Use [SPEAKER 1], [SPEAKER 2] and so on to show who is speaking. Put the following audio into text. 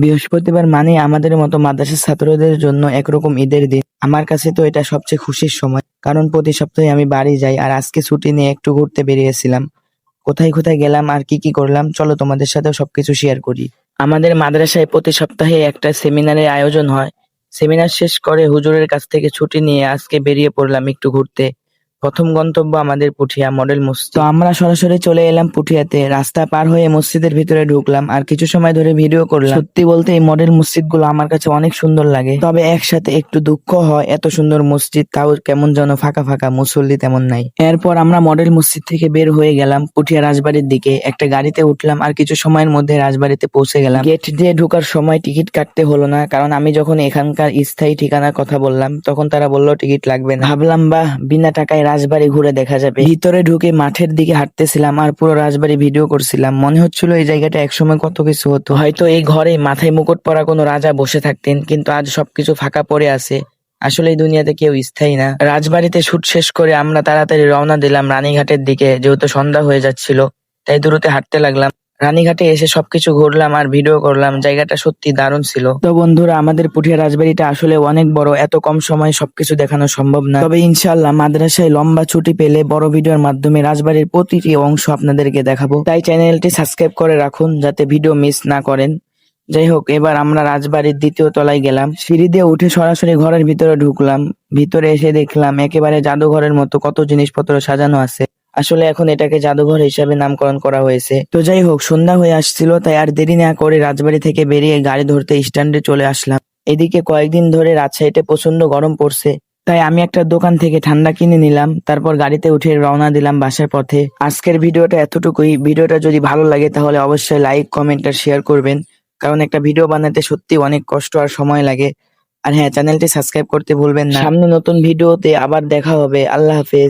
[SPEAKER 1] বৃহস্পতিবার মানে আমাদের মতো মাদ্রাসার ছাত্রদের জন্য একরকম ঈদের দিন। আমার কাছে তো এটা সবচেয়ে খুশির সময়, কারণ প্রতি সপ্তাহে আমি বাড়ি যাই আর আজকে ছুটি নিয়ে একটু ঘুরতে বেরিয়েছিলাম। কোথায় কোথায় গেলাম আর কি কি করলাম, চলো তোমাদের সাথেও সবকিছু শেয়ার করি। আমাদের মাদ্রাসায় প্রতি সপ্তাহে একটা সেমিনারের আয়োজন হয়। সেমিনার শেষ করে হুজুরের কাছ থেকে ছুটি নিয়ে আজকে বেরিয়ে পড়লাম একটু ঘুরতে। প্রথম গন্তব্য আমাদের পুঠিয়া মডেল মসজিদ। তো আমরা সরাসরি চলে এলাম পুঠিয়াতে। রাস্তা পার হয়ে মসজিদের ভিতরে ঢুকলাম আর কিছু সময় ধরে ভিডিও করলাম। সত্যি বলতে এই মডেল মসজিদগুলো আমার কাছে অনেক সুন্দর লাগে। তবে একসাথে একটু দুঃখ হয় এত সুন্দর মসজিদ, তাও কেমন যেন ফাঁকা ফাঁকা, মুসল্লি তেমন নাই। এরপর আমরা মডেল মসজিদ থেকে বের হয়ে গেলাম পুঠিয়া রাজবাড়ির দিকে। একটা গাড়িতে উঠলাম আর কিছু সময়ের মধ্যে রাজবাড়িতে পৌঁছে গেলাম। গেট দিয়ে ঢোকার সময় টিকিট কাটতে হলো না, কারণ আমি যখন এখানকার স্থায়ী ঠিকানার কথা বললাম, তখন তারা বলল, টিকিট লাগবে না। ভাবলাম বা বিনা টাকায় রাজবাড়ি ঘুরে দেখা যাবে। ভিতরে ঢুকে মাঠের দিকে হাঁটতেছিলাম আর পুরো রাজবাড়ি ভিডিও করছিলাম। মনে হচ্ছিল এই জায়গাটা একসময় কত কিছু হতো। হয়তো এই ঘরে মাথায় মুকুট পরা কোনো রাজা বসে থাকতেন, কিন্তু আজ সবকিছু ফাঁকা পড়ে আছে। আসলে এই দুনিয়াতে কেউ স্থায়ী না। রাজবাড়িতে শুট শেষ করে আমরা তাড়াতাড়ি রওনা দিলাম রানীঘাটের দিকে, যেহেতু সন্ধ্যা হয়ে যাচ্ছিল, তাই দূরতে হাঁটতে লাগলাম। রানীঘাটে এসে সবকিছু ঘুরলাম আর ভিডিও করলাম। জায়গাটা সত্যি দারুণ ছিল। তো বন্ধুরা, আমাদের পুঠিয়া রাজবাড়িটা আসলে অনেক বড়। এত কম সময়ে সবকিছু দেখানো সম্ভব না। তবে ইনশাল্লাহ মাদ্রাসায় লম্বা ছুটি পেলে বড় ভিডিওর মাধ্যমে রাজবাড়ির প্রতিটি অংশ আপনাদেরকে দেখাবো। তাই চ্যানেলটি সাবস্ক্রাইব করে রাখুন যাতে ভিডিও মিস না করেন। যাই হোক, এবার আমরা রাজবাড়ির দ্বিতীয় তলায় গেলাম। সিঁড়ি দিয়ে উঠে সরাসরি ঘরের ভিতরে ঢুকলাম। ভিতরে এসে দেখলাম একেবারে জাদুঘরের মতো কত জিনিসপত্র সাজানো আছে। আসলে এখন এটাকে জাদুঘর হিসাবে নামকরণ করা হয়েছে। তো যাই হোক, সন্ধ্যা হয়ে আসছিল, তাই আর দেরি না করে রাজবাড়ি থেকে বেরিয়ে গাড়ি ধরতে স্ট্যান্ডে চলে আসলাম। এদিকে কয়েকদিন ধরে রাজশাহীতে প্রচণ্ড গরম পড়ছে, তাই আমি একটা দোকান থেকে ঠান্ডা কিনে নিলাম, তারপর গাড়িতে উঠে রওনা দিলাম বাসার পথে। আজকের ভিডিওটা এতটুকুই। ভিডিওটা যদি ভালো লাগে, তাহলে অবশ্যই লাইক, কমেন্ট আর শেয়ার করবেন, কারণ একটা ভিডিও বানাতে সত্যি অনেক কষ্ট আর সময় লাগে। আর হ্যাঁ চ্যানেলটি সাবস্ক্রাইব করতে ভুলবেন না। সামনে নতুন ভিডিওতে আবার দেখা হবে। আল্লাহ হাফেজ।